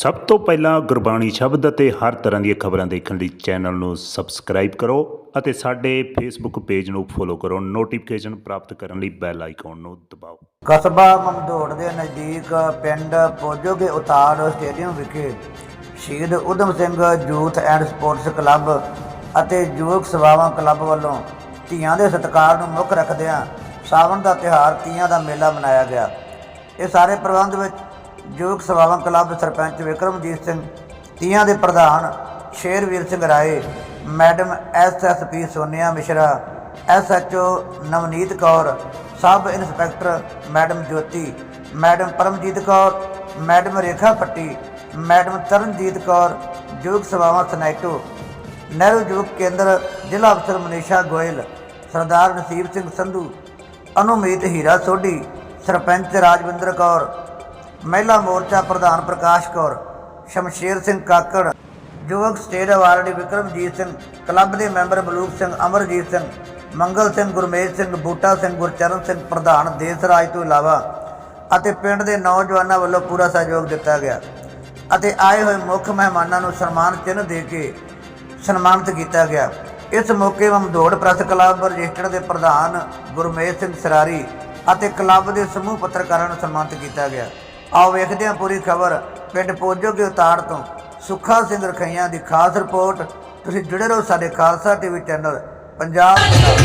ਸਭ ਤੋਂ ਪਹਿਲਾਂ ਗੁਰਬਾਣੀ ਸ਼ਬਦ ਅਤੇ ਹਰ ਤਰ੍ਹਾਂ ਦੀਆਂ ਖਬਰਾਂ ਦੇਖਣ ਲਈ ਚੈਨਲ ਨੂੰ ਸਬਸਕ੍ਰਾਈਬ ਕਰੋ ਅਤੇ ਸਾਡੇ ਫੇਸਬੁੱਕ ਪੇਜ ਨੂੰ ਫੋਲੋ ਕਰੋ। ਨੋਟੀਫਿਕੇਸ਼ਨ ਪ੍ਰਾਪਤ ਕਰਨ ਲਈ ਬੈਲ ਆਈਕਨ ਨੂੰ ਦਬਾਓ। ਕਸਬਾ ਮਮਦੋੜ ਦੇ ਨਜ਼ਦੀਕ ਪਿੰਡ ਪੋਜੋਗੇ ਉਤਾੜ ਸਟੇਡੀਅਮ ਵਿਖੇ ਸ਼ਹੀਦ Udham Singh youth and sports club ਅਤੇ ਯੁਵਕ ਸੇਵਾਵਾਂ ਕਲੱਬ ਵੱਲੋਂ ਧੀਆਂ ਦੇ ਸਤਿਕਾਰ ਨੂੰ ਮੁੱਖ ਰੱਖਦਿਆਂ ਸਾਵਣ ਦਾ ਤਿਉਹਾਰ ਤੀਆਂ ਦਾ ਮੇਲਾ ਮਨਾਇਆ ਗਿਆ। ਇਹ ਸਾਰੇ ਪ੍ਰਬੰਧ ਵਿੱਚ ਯੁਵਕ ਸੇਵਾਵਾਂ ਕਲੱਬ ਸਰਪੰਚ ਵਿਕਰਮਜੀਤ ਸਿੰਘ, ਤੀਆਂ ਦੇ ਪ੍ਰਧਾਨ Shervir Singh Rai, madam SSP Sonia Mishra SHO Navneet Kaur, sub inspector madam Jyoti, madam Paramjit Kaur, madam Rekha Patti, madam Taranjit Kaur ਯੁਵਕ ਸੇਵਾਵਾਂ ਸਨੈਟੋ ਨਹਿਰੂ ਯੁਵਕ ਕੇਂਦਰ, ਜ਼ਿਲ੍ਹਾ ਅਫਸਰ ਮਨੀਸ਼ਾ ਗੋਇਲ, ਸਰਦਾਰ ਨਸੀਬ ਸਿੰਘ ਸੰਧੂ, ਅਨੁਮੀਤ ਹੀਰਾ ਸੋਢੀ, ਸਰਪੰਚ ਰਾਜਵਿੰਦਰ ਕੌਰ ਮਹਿਲਾ ਮੋਰਚਾ ਪ੍ਰਧਾਨ ਪ੍ਰਕਾਸ਼ ਕੌਰ, ਸ਼ਮਸ਼ੇਰ ਸਿੰਘ ਕਾਕੜ ਯੁਵਕ state awardee Vikramjit Singh, club ਦੇ ਮੈਂਬਰ ਬਲੂਕ ਸਿੰਘ, ਅਮਰਜੀਤ ਸਿੰਘ, ਮੰਗਲ ਸਿੰਘ, ਗੁਰਮੇਜ ਸਿੰਘ, ਬੂਟਾ ਸਿੰਘ, ਗੁਰਚਰਨ ਸਿੰਘ ਪ੍ਰਧਾਨ ਦੇਸ ਰਾਜ ਤੋਂ ਇਲਾਵਾ ਅਤੇ ਪਿੰਡ ਦੇ ਨੌਜਵਾਨਾਂ ਵੱਲੋਂ ਪੂਰਾ ਸਹਿਯੋਗ ਦਿੱਤਾ ਗਿਆ ਅਤੇ ਆਏ ਹੋਏ ਮੁੱਖ ਮਹਿਮਾਨਾਂ ਨੂੰ ਸਨਮਾਨ ਚਿੰਨ੍ਹ ਦੇ ਕੇ ਸਨਮਾਨਿਤ ਕੀਤਾ ਗਿਆ। ਇਸ ਮੌਕੇ ਮਮਦੋੜ ਪ੍ਰੈਸ ਕਲੱਬ ਰਜਿਸਟਰਡ ਦੇ ਪ੍ਰਧਾਨ ਗੁਰਮੇਜ ਸਿੰਘ ਸਰਾਰੀ ਅਤੇ ਕਲੱਬ ਦੇ ਸਮੂਹ ਪੱਤਰਕਾਰਾਂ ਨੂੰ ਸਨਮਾਨਿਤ ਕੀਤਾ ਗਿਆ। ਆਓ ਵੇਖਦੇ ਹਾਂ ਪੂਰੀ ਖਬਰ। ਪਿੰਡ ਪੋਜੋ ਕੇ ਉਤਾੜ ਤੋਂ ਸੁੱਖਾ ਸਿੰਘ ਰਖਈਆਂ ਦੀ ਖਾਸ ਰਿਪੋਰਟ। ਤੁਸੀਂ ਜੁੜੇ ਰਹੋ ਸਾਡੇ ਖਾਲਸਾ ਟੀਵੀ ਚੈਨਲ, ਪੰਜਾਬ ਦੇ ਨਾਲ।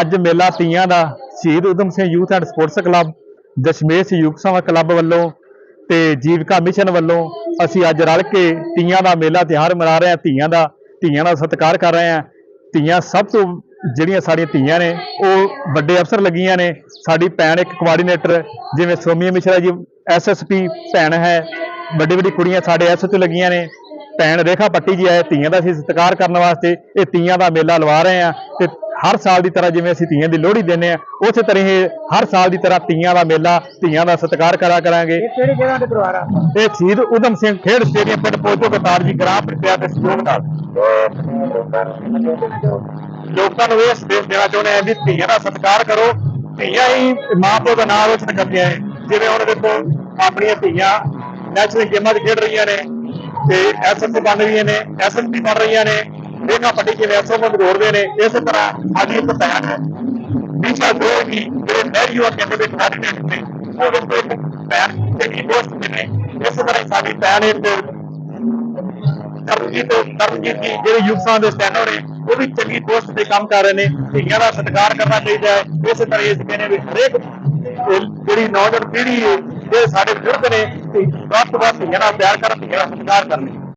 ਅੱਜ ਮੇਲਾ ਤੀਆਂ ਦਾ, ਸ਼ਹੀਦ Udham Singh youth and sports club Dashmesh ਯੁਵਕ ਸਭਾ ਕਲੱਬ ਵੱਲੋਂ ਤੇ ਜੀਵਕਾ ਮਿਸ਼ਨ ਵੱਲੋਂ ਅਸੀਂ ਅੱਜ ਰਲ ਕੇ ਤੀਆਂ ਦਾ ਮੇਲਾ ਤਿਉਹਾਰ ਮਨਾ ਰਹੇ ਹਾਂ, ਧੀਆਂ ਦਾ ਧੀਆਂ ਦਾ ਸਤਿਕਾਰ ਕਰ ਰਹੇ ਹਾਂ। ਧੀਆਂ ਸਭ ਤੋਂ ਜਿਹੜੀਆਂ ਸਾਡੀਆਂ ਧੀਆਂ ਨੇ, ਉਹ ਵੱਡੇ ਅਫਸਰ ਲੱਗੀਆਂ ਨੇ। ਸਾਡੀ ਭੈਣ ਇੱਕ ਕੋਆਰਡੀਨੇਟਰ ਜਿਵੇਂ ਸੋਮੀ ਮਿਸ਼ਰਾ ਜੀ ਐਸਐਸਪੀ ਭੈਣ ਹੈ। ਵੱਡੀ ਵੱਡੀ ਕੁੜੀਆਂ ਸਾਡੇ ਐਸਐਚਓ ਲੱਗੀਆਂ ਨੇ। ਭੈਣ ਰੇਖਾ ਪੱਟੀ ਜੀ ਆਏ, ਧੀਆਂ ਦਾ ਅਸੀਂ ਸਤਿਕਾਰ ਕਰਨ ਵਾਸਤੇ ਇਹ ਤੀਆਂ ਦਾ ਮੇਲਾ ਲਵਾ ਰਹੇ ਆ ਤੇ ਹਰ ਸਾਲ ਦੀ ਤਰ੍ਹਾਂ ਜਿਵੇਂ ਅਸੀਂ ਤੀਆਂ ਦੀ ਲੋਹੜੀ ਦਿੰਦੇ ਆ ਉਸੇ ਤਰ੍ਹਾਂ ਹੀ ਹਰ ਸਾਲ ਦੀ ਤਰ੍ਹਾਂ ਤੀਆਂ ਦਾ ਮੇਲਾ ਤੀਆਂ ਦਾ ਸਤਿਕਾਰ ਕਰਾ ਕਰਾਂਗੇ। ਕਿਹੜੀ ਜਗ੍ਹਾ ਤੇ ਇਹ ਸ਼ਹੀਦ ਉਦਮ ਸਿੰਘ ਖੇਡ ਸਟੇਡੀਅਮ ਪਿੰਡ ਪੋਜੋ ਕਤਾਰ ਜੀ ਗ੍ਰਾਮ ਪੰਚਾਇਤ ਦੇ ਸਹਿਯੋਗ ਨਾਲ। ਲੋਕਾਂ ਨੂੰ ਇਹ ਸੰਦੇਸ਼ ਦੇਣਾ ਚਾਹੁੰਦੇ ਆ ਵੀ ਧੀਆਂ ਦਾ ਸਤਿਕਾਰ ਕਰੋ। ਧੀਆਂ ਹੀ ਮਾਂ ਪਿਓ ਦਾ ਨਾਮ ਰੋਸ਼ਨ ਕਰਦੀਆਂ ਹੈ ਜਿਵੇਂ ਹੁਣ ਦੇਖੋ ਆਪਣੀਆਂ ਧੀਆਂ ਨੈਸ਼ਨਲ ਗੇਮਾਂ 'ਚ ਖੇਡ ਰਹੀਆਂ ਨੇ ਤੇ ਐਸਐਸਪੀ ਬਣ ਰਹੀਆਂ ਨੇ ਐਸਐਸਪੀ ਬਣ ਰਹੀਆਂ ਨੇ। ਰੇਖਾ ਪੱਟੀ ਜਿਵੇਂ ਐਸਓ ਨੂੰ ਦੌੜਦੇ ਨੇ। ਇਸੇ ਤਰ੍ਹਾਂ ਸਾਡੀ ਇੱਕ ਭੈਣ ਹੈ। ਵਿਸ਼ਾ ਦੋ ਵੀ ਜਿਹੜੇ ਨਹਿਰੀ ਯੁਵਾ ਕੇਂਦਰ ਦੇ ਕੈਂਡੀਡੇਟ ਨੇ ਉਹ ਵੀ ਇੱਕ ਭੈਣ ਚੰਗੀ ਦੋਸਤ ਨੇ। ਇਸੇ ਤਰ੍ਹਾਂ ਹੀ ਸਾਡੀ ਭੈਣ ਇੱਕ ਕਰਮਜੀਤ ਕਰਮਜੀਤ ਜੀ, ਜਿਹੜੇ ਯੁਵਕਾਂ ਦੇ ਸਟੈਂਡਰ ਨੇ, ਉਹ ਵੀ ਚੰਗੀ ਦੋਸਤ ਦੇ ਕੰਮ ਕਰ ਰਹੇ ਨੇ। ਧੀਆਂ ਦਾ ਸਤਿਕਾਰ ਕਰਨਾ ਚਾਹੀਦਾ ਹੈ। ਇਸੇ ਤਰ੍ਹਾਂ ਇਸ ਕਹਿੰਦੇ ਵੀ ਹਰੇਕ ਜਿਹੜੀ ਨੌਜਵਾਨ ਪੀੜ੍ਹੀ ਹੈ, ਇਹ ਸਾਡੇ ਬਜ਼ੁਰਗ ਨੇ। ਵੱਧ ਤੋਂ ਵੱਧ ਧੀਆਂ ਨਾਲ ਪਿਆਰ ਕਰਨ, ਧੀਆਂ ਦਾ ਸਤਿਕਾਰ ਕਰਨ।